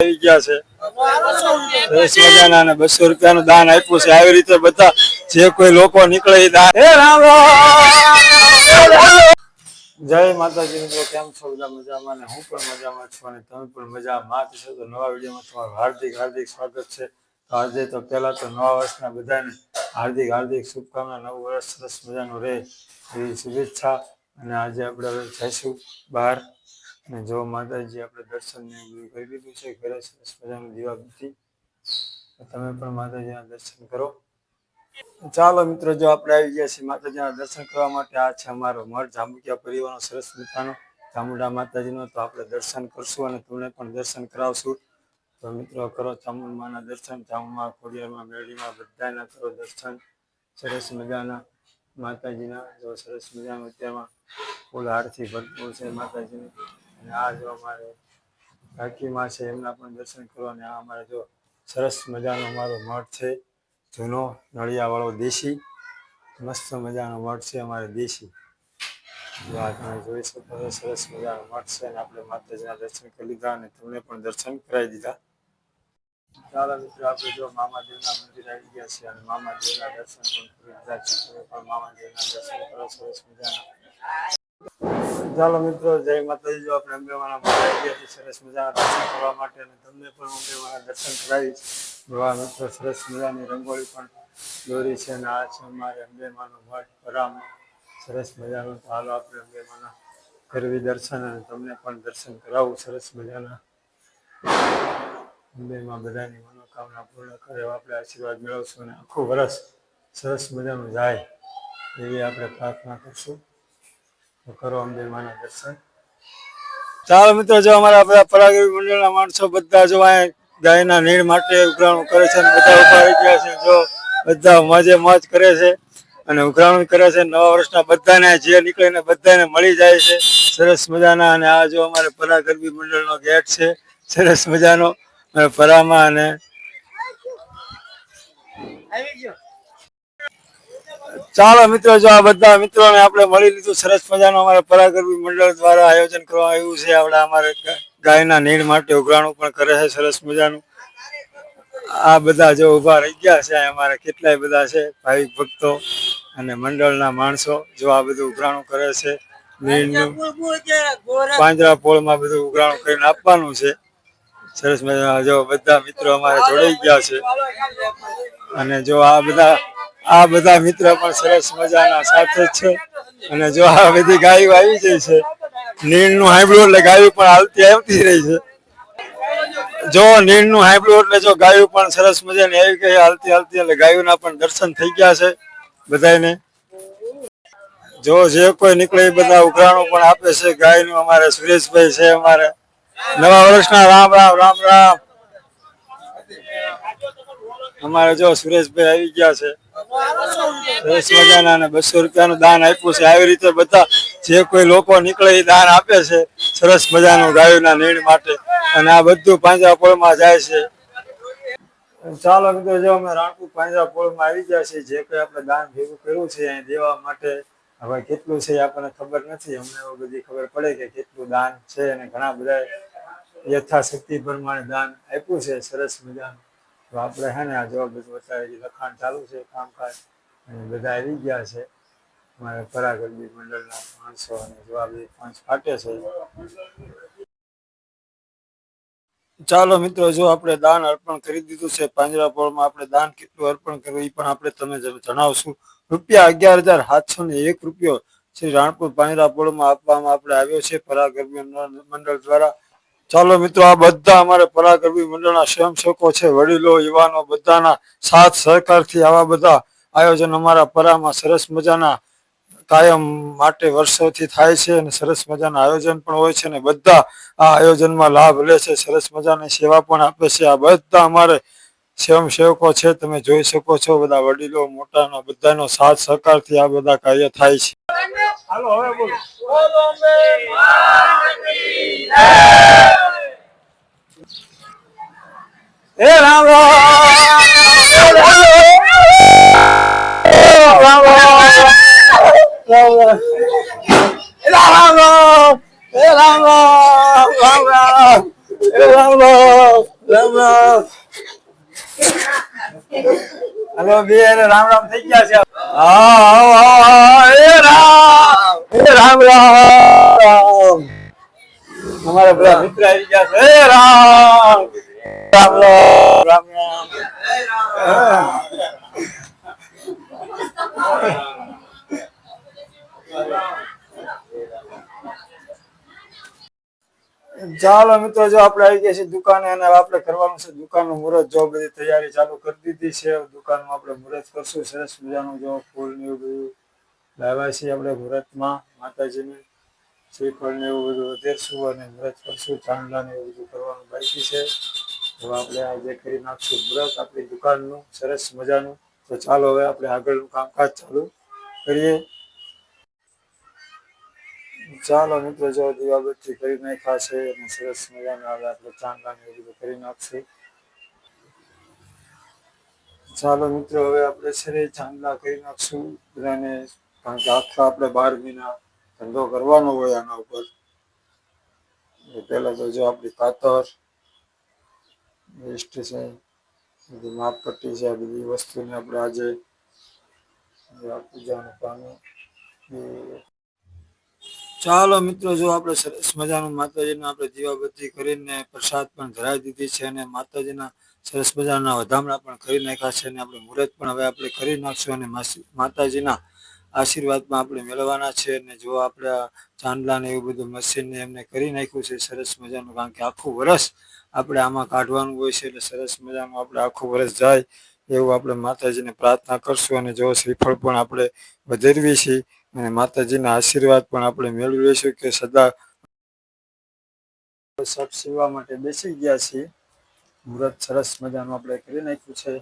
આવી ગયા છે. દસ મજાના ને બસો રૂપિયાનું દાન આપ્યું છે. આવી રીતે બધા જે કોઈ લોકો નીકળે એ દાન. હે રામ જય માતાજી મિત્રો કેમ છો? બધા મજામાં ને હું પણ મજામાં છું અને તમે પણ મજામાં. છો તો નવા વિડીયોમાં તમારું હાર્દિક હાર્દિક સ્વાગત છે. તો આજે તો પહેલા તો નવા વર્ષના બધાને હાર્દિક હાર્દિક શુભકામના. નવું વર્ષ સરસ મજાનું રહે. એવી શુભેચ્છા. અને આજે આપણે હવે જઈશું બહાર. અને જો માતાજી આપણે દર્શન ને બધું કરી દીધું છે, ઘરે સરસ મજાનું દીવાબત્તી તમે પણ માતાજીના દર્શન કરો. ચાલો મિત્રો, જો આપણે આવી ગયા છીએ માતાજીના દર્શન કરવા માટે, આ છે અમારો મઠ જાંબુકિયા પરિવારનો સરસ મજાનો ચામુંડા માતાજીનો. તો આપણે દર્શન કરશું અને તમને પણ દર્શન કરાવશું. તો મિત્રો, કરો ચામુંડમાના દર્શન. ચામુંડમાં ખોડિયારમાં, મેળીમાં બધાના કરો દર્શન. સરસ મજાના. માતાજીના જો સરસ મજાનું તેમાં ફૂલ હારથી ભરપૂર છે માતાજીની. અને આ જો અમારે કાકીમાં છે, એમના પણ દર્શન કરો અને આ અમારે જો સરસ મજાનો અમારો મઠ છે, જૂનો નળિયાવાળો દેશી. મસ્ત મજાનો મઠ છે અમારે દેશી. જો આ તમે જોઈ શકો સરસ મજાનો મઠ છે અને આપણે માતાજીના દર્શન કરી લીધા અને તમને પણ દર્શન કરાવી દીધા. ચાલો મિત્રો, આપણે જો મામાદેવના મંદિર આવી ગયા છે અને મામાદેવના દર્શન પણ કરી લીધા છે. પણ મામાદેવના દર્શન કરો, સરસ મજાના. ચાલો મિત્રો, જય માતાજી. જો આપણે મંદિર આવી ગયા સરસ મજાના દર્શન કરવા માટે અને તમને પણ અંબેમાના દર્શન કરાવીશ જોવા મિત્રો, સરસ મજાની રંગોળી પણ દોરી છે અને આ છે અમારે અંબેમાનો મઠ, પરામ. સરસ મજાનો. હાલો આપણે અંબેમાના કરવી દર્શન અને તમને પણ દર્શન કરાવું. સરસ મજાના અંબેમાં બધાની મનોકામના પૂર્ણ કરે આપણે આશીર્વાદ મેળવશું અને આખું વરસ સરસ મજાનું જાય એવી આપણે પ્રાર્થના કરશું. તો કરો અંબે માના દર્શન. ચાલો મિત્રો, જો અમારા બધા પરાગરી મંડળના માણસો બધા જો અહીંયા ગાયના નીર માટે ઉઘરાણું કરે છે અને બધા ઊભા ગયા છે, જો બધા મોજે મોજ કરે છે અને ઉઘરાણું કરે છે, નવા વર્ષના બધાને જે નીકળીને બધાને મળી જાય છે. સરસ મજાના અને આ જો અમારે પરાગરબી મંડળનો ગેટ છે, સરસ મજાનો પરામાં અને ચાલો મિત્રો, જો આ બધા મિત્રોને આપણે મળી લીધું સરસ મજાનું અમારે પરાગરવી મંડળ દ્વારા આયોજન કરવામાં આવ્યું છે. આપણે અમારે ગાયના નીર માટે ઉઘરાણું પણ કરે છે સરસ મજાનું. આ બધા જો ઊભા રહી ગયા છે અમારે કેટલાય બધા છે ભાવિક ભક્તો અને મંડળના માણસો જો આ બધું ઉઘરાણું કરે છે. નીરનું પાંજરા પોળમાં બધું ઉઘરાણું કરીને આપવાનું છે. સરસ મજાના જો બધા મિત્રો અમારે જોડાઈ ગયા છે. અને જો આ બધા આ બધા મિત્ર પણ સરસ મજાના સાથે છે. અને જો આ બધી ગાયો આવી જાય છે નીરનું હાંભળ્યું એટલે ગાયો પણ હાલતી આવતી રહી છે. જો નીરનું હાંભળ્યું એટલે જો ગાયો પણ સરસ મજાની આવી ગઈ, હાલતી હાલતી એટલે ગાયોના પણ દર્શન થઈ ગયા છે બધાને જો જે કોઈ નીકળે બધા ઉઘરાણું પણ આપે છે. ગાયનું અમારે સુરેશભાઈ છે અમારે. નવા વર્ષના રામ રામ રામ રામ. અમારે જો સુરેશભાઈ આવી ગયા છે. સરસ મજાના અને બસો રૂપિયાનું દાન આપ્યું છે. આવી રીતે બધા જે કોઈ લોકો નીકળે એ દાન આપે છે. સરસ મજાનું ગાયોના નીણ માટે. અને આ બધું પાંજરાપોળમાં જાય છે. ચાલો મિત્રો, જો અમે રાણપુર પાંજરાપોળમાં આવી ગયા છે જે કોઈ આપણે દાન ભેગું કર્યું છે દેવા માટે હવે કેટલું છે આપણને ખબર નથી. અમને એવું બધી ખબર પડે કે કેટલું દાન છે અને ઘણા બધા યથાશક્તિ પ્રમાણે દાન આપ્યું છે. સરસ મજાનું. તો આપણે હે ને આ જવાબ બધું અત્યારે લખાણ ચાલુ છે કામકાજ. અને બધા આવી ગયા છે. મારે પરાગરબી મંડળના માણસો અને જવાબ પાંચ ફાટે છે. ચાલો મિત્રો, જો આપણે દાન અર્પણ કરી દીધું છે, પાંજરાપોળમાં આપણે દાન કેટલું અર્પણ કરવું એ પણ આપણે તમે જણાવશું. રૂપિયા અગિયાર હજાર સાતસો ને એક રૂપિયો શ્રી રાણપુર પાંજરાપોળમાં આપવામાં આપણે આવ્યો છે. પરાગરબી મંડળ દ્વારા. ચાલો મિત્રો, આ બધા અમારે પરાગરબી મંડળના સ્વયંસેવકો છે, વડીલો, યુવાનો બધાના સાથ સહકારથી આવા બધા આયોજન અમારા પરામાં સરસ મજાના કાયમ માટે વર્ષોથી થાય છે અને સરસ મજાના આયોજન પણ હોય છે અને બધા આ આયોજનમાં લાભ લે છે, સરસ મજાની સેવા પણ આપે છે. આ બધા અમારે સ્વયંસેવકો છે તમે જોઈ શકો છો બધા વડીલો મોટાનો બધાનો સાથ સહકારથી આ બધા કાર્ય થાય છે. હાલો હવે બોલો. એ રામ રામ. રામ રામ. રામ રામ. રામ રામ રામ. રામ રામ રામ. એ રામ રામ. રામ રામ. હલો બે રામ રામ થઈ ગયા છે. રામ રામ અમારા બધા મિત્ર આવી ગયા છે. હે રામ રામ રામ રામ રામ. ચાલો મિત્રો, જો આપણે આવી ગયા છીએ દુકાને અને આપણે કરવાનું છે દુકાનનું મુહૂર્ત. જો બધી તૈયારી ચાલુ કરી દીધી છે દુકાનમાં આપણે મુહૂર્ત કરશું. સરસ મજાનું જો ફૂલ ને એવું બધું લાવ્યા છીએ આપણે મુહૂર્તમાં. માતાજીને શ્રીફળ ને એવું બધું વધેરશું અને મુહૂર્ત કરશું. ચાંદલા ને એવું બધું કરવાનું બાકી છે. હવે આપણે આજે કરી નાખશું મુહૂર્ત આપણી દુકાનનું. સરસ મજાનું. તો ચાલો હવે આપણે આગળનું કામકાજ ચાલુ કરીએ. ચાલો મિત્રો, જો દીવાબત્તી કરી નાખ્યા છે અને સરસ મજાના હવે આપણે ચાંદલા ને એવું બધું કરી નાખશું. ચાલો મિત્રો, હવે આપણે ને ચાંદલા કરી નાખશું. બધાને, કારણ કે આખા આપણે બાર મહિના ધંધો કરવાનો હોય આના ઉપર. પહેલાં તો જો આપણી કાતર વેસ્ટ છે, બધી માપપટ્ટી છે, આ બધી વસ્તુને આપણે આજે પૂજાનું પાનું, એ ચાલો મિત્રો, જો આપણે સરસ મજાનું માતાજીને આપણે દીવાબત્તી કરીને પ્રસાદ પણ ધરાવી દીધી છે અને માતાજીના સરસ મજાના વધામણા પણ કરી નાખ્યા છે અને આપણે મુહૂર્ત પણ હવે આપણે કરી નાખશું અને માતાજીના આશીર્વાદમાં આપણે મેળવવાના છે અને જો આપણે ચાંદલા ને એવું બધું મશીનને એમને કરી નાખ્યું છે સરસ મજાનું, કારણ કે આખું વરસ આપણે આમાં કાઢવાનું હોય છે એટલે સરસ મજાનું આપણે આખું વરસ જાય એવું આપણે માતાજીને પ્રાર્થના કરશું અને જો શ્રીફળ પણ આપણે વધારવી છીએ અને માતાજીના આશીર્વાદ પણ આપણે મેળવી લઈશું કે સદા સબ સેવા માટે બેસી ગયા છીએ. મુહૂર્ત સરસ મજાનું આપણે કરી નાખ્યું છે.